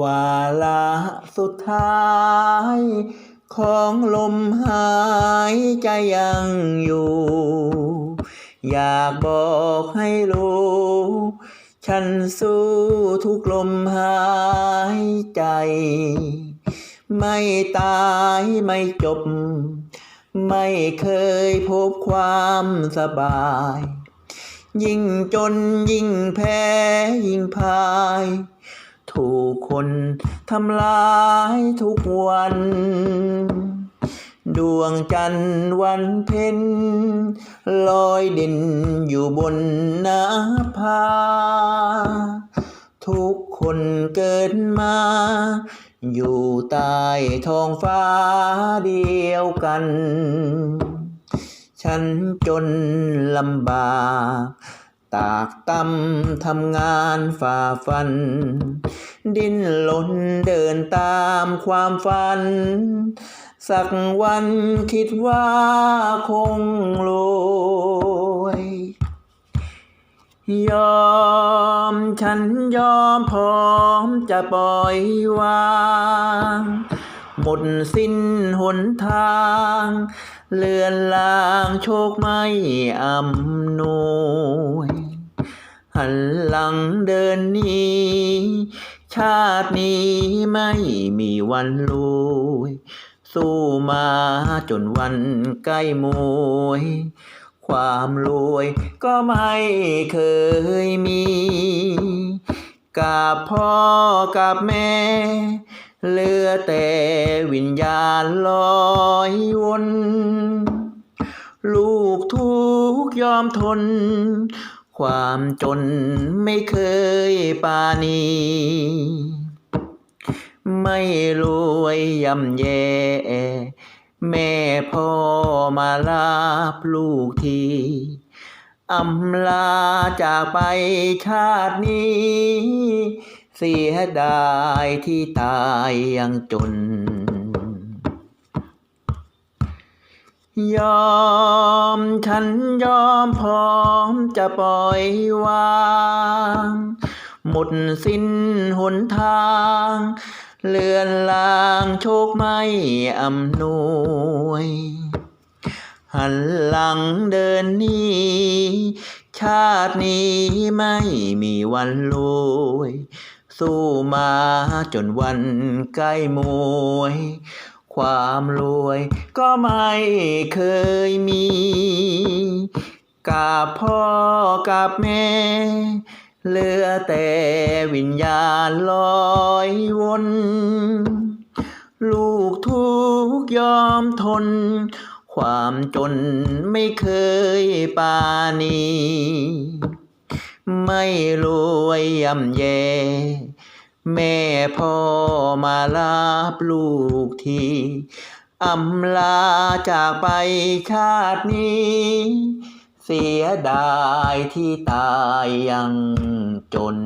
วาระสุดท้าย ของลมหายใจยังอยู่ อยากบอกให้รู้ ฉันสู้ทุกลมหายใจ ไม่ตายไม่จบ ไม่เคยพบความสบาย ยิ่งจนยิ่งแพ้ยิ่งพาย ถูกคนทำลายทุกวัน ดวงจันทร์วันเพ็ญลอยด่นอยู่บนหน้าผาทุกคนเกิดมา อยู่ใต้ท้องฟ้าเดียวกัน ฉันจนลำบาก ตากตำทำงานฝ่าฟัน ดิ้นรนเดินตามความฝัน สักวันคิดว่าคงรวยยอมฉันยอมพร้อมจะปล่อยวาง หมดสิ้นหนทาง เลือนลางโชคไม่อำนวย หันหลังเดินนี้ ชาตินี้ไม่มีวันรวยสู้มาจนวันใกล้มวย ความรวยก็ไม่เคยมี กับพ่อกับแม่ เหลือแต่วิญญาณลอยวนลูกทุกยอมทน ความจนไม่เคยปานี ไม่รวยย่ำแย่ แม่พ่อมารับลูกทีอำลาจากไปชาตินี้ เสียดายที่ตายยังจน ยอมฉันยอมพร้อมจะปล่อยวาง หมดสิ้นหนทาง เลือนลางโชคไม่อำนวย หันหลังเดินหนี้ ชาตินี้ไม่มีวันรวยสู้มาจนวันใกล้มวย ความรวยก็ไม่เคยมี กับพ่อกับแม่ เหลือแต่วิญญาณลอยวน ลูกทุกยอมทน ความจนไม่เคยปานี ไม่รวยย่ำแย่ แม่พ่อมารับลูกทีอำลาจากไปชาตินี้ เสียดายที่ตายยังจน